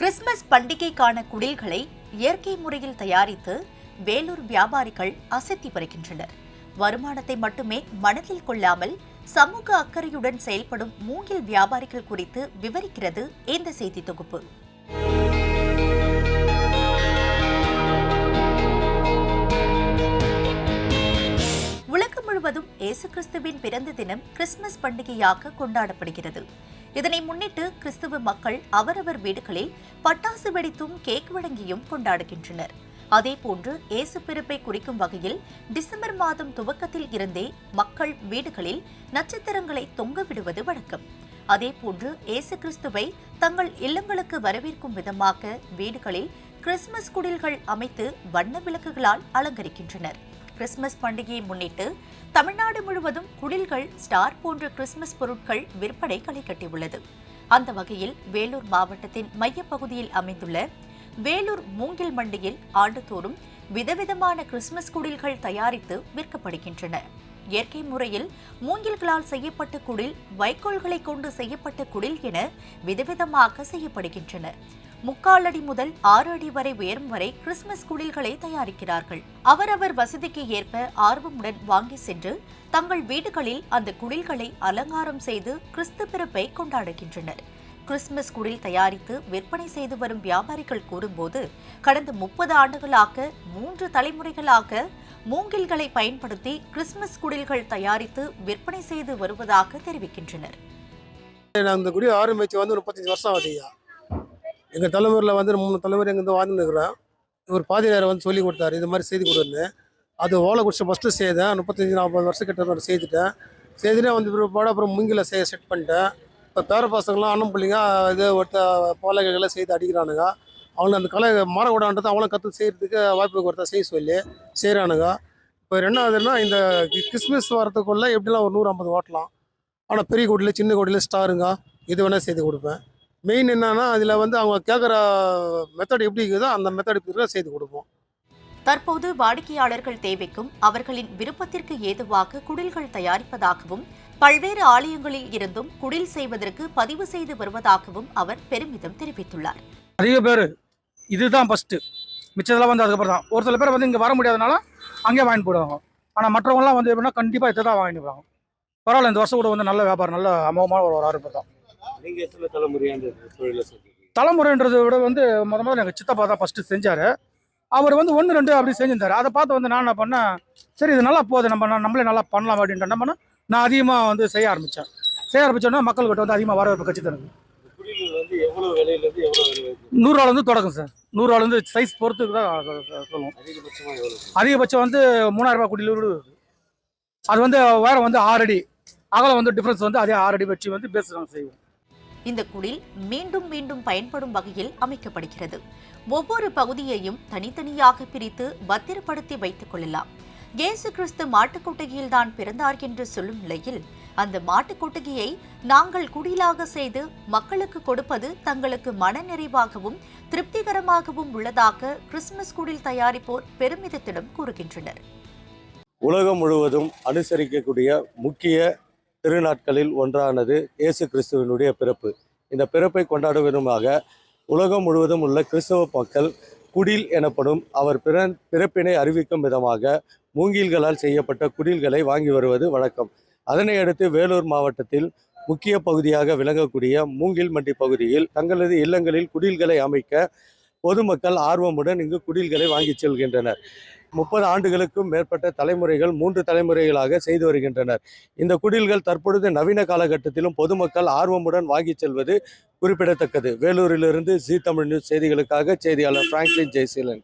Christmas பண்டிகைக்கான குடில்களை இயற்கை முறையில் தயாரித்து வேலூர் வியாபாரிகள் அசத்தி வருகின்றனர். வருமானத்தை மட்டுமே மனதில் கொள்ளாமல் சமூக அக்கறையுடன் செயல்படும் மூங்கில் வியாபாரிகள் குறித்து விவரிக்கிறது இந்த செய்தி தொகுப்பு. உலகம் முழுவதும் இயேசு கிறிஸ்துவின் பிறந்த தினம் கிறிஸ்துமஸ் பண்டிகையாக கொண்டாடப்படுகிறது. இதனை முன்னிட்டு கிறிஸ்துவ மக்கள் அவரவர் வீடுகளில் பட்டாசு வெடித்தும் கேக் வழங்கியும் கொண்டாடுகின்றனர். அதேபோன்று இயேசு பிறப்பை குறிக்கும் வகையில் டிசம்பர் மாதம் துவக்கத்தில் இருந்தே மக்கள் வீடுகளில் நட்சத்திரங்களை தொங்க விடுவது வழக்கம். அதேபோன்று இயேசு கிறிஸ்துவை தங்கள் இல்லங்களுக்கு வரவேற்கும் விதமாக வீடுகளில் கிறிஸ்துமஸ் குடில்கள் அமைத்து வண்ண விளக்குகளால் அலங்கரிக்கின்றனர். கிறிஸ்துமஸ் பண்டிகையை முன்னிட்டு தமிழ்நாடு முழுவதும் குடில்கள் ஸ்டார் போன்ற கிறிஸ்துமஸ் பொருட்கள் விற்பனை களை கட்டியுள்ளது. அந்த வகையில் வேலூர் மாவட்டத்தின் மையப்பகுதியில் அமைந்துள்ள வேலூர் மூங்கில் மண்டியில் ஆண்டுதோறும் விதவிதமான கிறிஸ்துமஸ் குடில்கள் தயாரித்து விற்கப்படுகின்றன. இயற்கை முறையில் மூங்கில்களால் செய்யப்பட்ட குடில் வைக்கோல்களை கொண்டு செய்யப்பட்ட குடில் என விதவிதமாக செய்யப்படுகின்றன. முக்கால் அடி முதல் ஆறு அடி வரை உயரம் வரை கிறிஸ்துமஸ் குடில்களை தயாரிக்கிறார்கள். அவரவர் வசதிக்கு ஏற்ப ஆர்வமுடன் வாங்கி சென்று தங்கள் வீடுகளில் அந்த குடில்களை அலங்காரம் செய்து கிறிஸ்து பிறப்பை கொண்டாடுகின்றனர். கிறிஸ்துமஸ் குடில் தயாரித்து விற்பனை செய்து வரும் வியாபாரிகள் கூறும்போது கடந்த முப்பது ஆண்டுகளாக மூன்று தலைமுறைகளாக மூங்கில்களை பயன்படுத்தி கிறிஸ்துமஸ் குடில்கள் தயாரித்து விற்பனை செய்து வருவதாக தெரிவிக்கின்றனர். நான் இந்த குடி ஆரம்பிச்சு வந்து முப்பத்தஞ்சு வருஷம் ஆகுது ஐயா. எங்கள் தலைமுறையில் வந்து மூணு தலைமுறை எங்கே வாழ்ந்துன்னு இருக்கிறோம் இவர் பாதிரியார் வந்து சொல்லி கொடுத்தாரு. இது மாதிரி செய்து கொடுன்னு. அது ஓலை குடிச்சு ஃபஸ்ட்டு செய்தேன். முப்பத்தஞ்சு நாற்பது வருஷம் கிட்ட நான் செய்துட்டேன். செய்துட்டே வந்து பிற்பாடு அப்புறம் முங்கில செய்ய செட் பண்ணிட்டேன். இப்போ பேர பசங்களாம் அண்ணன் பிள்ளைங்க இது ஒருத்த போலகைகளை செய்து அடிக்கிறானுங்க. அவங்க அந்த கலை மாறக்கூடாதுன்றது அவங்களும் கற்று செய்கிறதுக்கு வாய்ப்பு கொடுத்தா செய்ய சொல்லி செய்கிறானுங்க இப்போ ரெண்டாவதுன்னா இந்த கிறிஸ்மஸ் வரத்துக்குள்ளே எப்படிலாம் ஒரு நூறு ஐம்பது ஓட்டலாம். ஆனால் பெரிய கோட்டில் சின்ன கோட்டில் ஸ்டாருங்க இது வேணால் செய்து கொடுப்பேன். மெயின் என்னன்னா அதில் வந்து அவங்க கேட்குற மெத்தட் எப்படி இருக்குதோ அந்த மெத்தட் இருக்கிற செய்து கொடுப்போம். தற்போது வாடிக்கையாளர்கள் தேவைக்கும் அவர்களின் விருப்பத்திற்கு ஏதுவாக குடில்கள் தயாரிப்பதாகவும் பல்வேறு ஆலயங்களில் இருந்தும் குடில் செய்வதற்கு பதிவு செய்து வருவதாகவும் அவர் பெருமிதம் தெரிவித்துள்ளார். அதிக பேர் இதுதான் ஃபஸ்ட்டு மிச்சதெல்லாம் வந்து அதுக்கப்புறம் தான். ஒரு சில பேர் வந்து இங்கே வர முடியாதனால அங்கேயே வாங்கிட்டு போயிடுவாங்க. ஆனால் மற்றவங்கலாம் வந்து எப்படின்னா கண்டிப்பாக இதை தான் வாங்கிட்டு போவாங்க பரவாயில்ல இந்த வருஷம் கூட வந்து நல்ல வியாபாரம் நல்ல அமோகமான ஒரு ஆரம்பம் தான். நீங்க எத்தனை தலைமுறையா இந்த தொழிலை செஞ்சுருக்கீங்க? தலைமுறைன்றதை விட வந்து முத முதல்ல எங்கள் சித்தப்பா தான் ஃபஸ்ட்டு செஞ்சார். அவர் வந்து ஒன்று ரெண்டு அப்படி செஞ்சிருந்தார். அதை பார்த்து வந்து நான் என்ன பண்ணேன் சரி இது நல்லா போகுது நம்ம நம்மளே நல்லா பண்ணலாம் அப்படின்ட்டு என்ன பண்ணேன் நான் அதிகமாக வந்து செய்ய ஆரம்பித்தேன் செய்ய ஆரம்பித்தோன்னா மக்கள்கிட்ட வந்து அதிகமாக வரவேற்பு கட்சி தருது வந்து நூறுரூவாலேருந்து தொடக்கும் சார். நூறுரூவாலேருந்து சைஸ் பொறுத்துக்கு தான் சொல்லுவோம். அதிகபட்சமா வந்து மூணாயிரம் ரூபாய் குடியில் இருக்குது அது வந்து உயரம் வந்து ஆறு அடி. அகலம் வந்து டிஃப்ரென்ஸ் வந்து அதே ஆறு அடி வச்சு வந்து பேஸ் நாங்கள் செய்வோம். இந்த குடில் மீண்டும் மீண்டும் பயன்படும் வகையில் அமைக்கப்படுகிறது. ஒவ்வொரு பகுதியையும் தனித்தனியாக பிரித்து பத்திரப்படுத்தி வைத்துக் கொள்ளலாம். இயேசு கிறிஸ்து மாட்டுக்கொட்டகையில் தான் பிறந்தார் என்று சொல்லும் நிலையில் அந்த மாட்டுக்கொட்டகையை நாங்கள் குடிலாக செய்து மக்களுக்கு கொடுப்பது தங்களுக்கு மனநிறைவாகவும் திருப்திகரமாகவும் உள்ளதாக கிறிஸ்துமஸ் குடில் தயாரிப்போர் பெருமிதத்திடம் கூறுகின்றனர். உலகம் முழுவதும் அனுசரிக்கக்கூடிய முக்கிய திருநாட்களில் ஒன்றானது இயேசு கிறிஸ்துவனுடைய பிறப்பு. இந்த பிறப்பை கொண்டாடும் விதமாக உலகம் முழுவதும் உள்ள கிறிஸ்தவ மக்கள் குடில் எனப்படும் அவர் பிற பிறப்பினை அறிவிக்கும் விதமாக மூங்கில்களால் செய்யப்பட்ட குடில்களை வாங்கி வருவது வழக்கம். அதனை அடுத்து வேலூர் மாவட்டத்தில் முக்கிய பகுதியாக விளங்கக்கூடிய மூங்கில் மண்டி பகுதியில் தங்களது இல்லங்களில் குடில்களை அமைக்க பொதுமக்கள் ஆர்வமுடன் இங்கு குடில்களை வாங்கிச் செல்கின்றனர். முப்பது ஆண்டுகளுக்கும் மேற்பட்ட தலைமுறைகள் மூன்று தலைமுறைகளாக செய்து வருகின்றனர். இந்த குடில்கள் தற்பொழுது நவீன காலகட்டத்திலும் பொதுமக்கள் ஆர்வமுடன் வாங்கிச் செல்வது குறிப்பிடத்தக்கது. வேலூரிலிருந்து ஜி தமிழ் நியூஸ் செய்திகளுக்காக செய்தியாளர் பிராங்க்லின் ஜெய்சீலன்.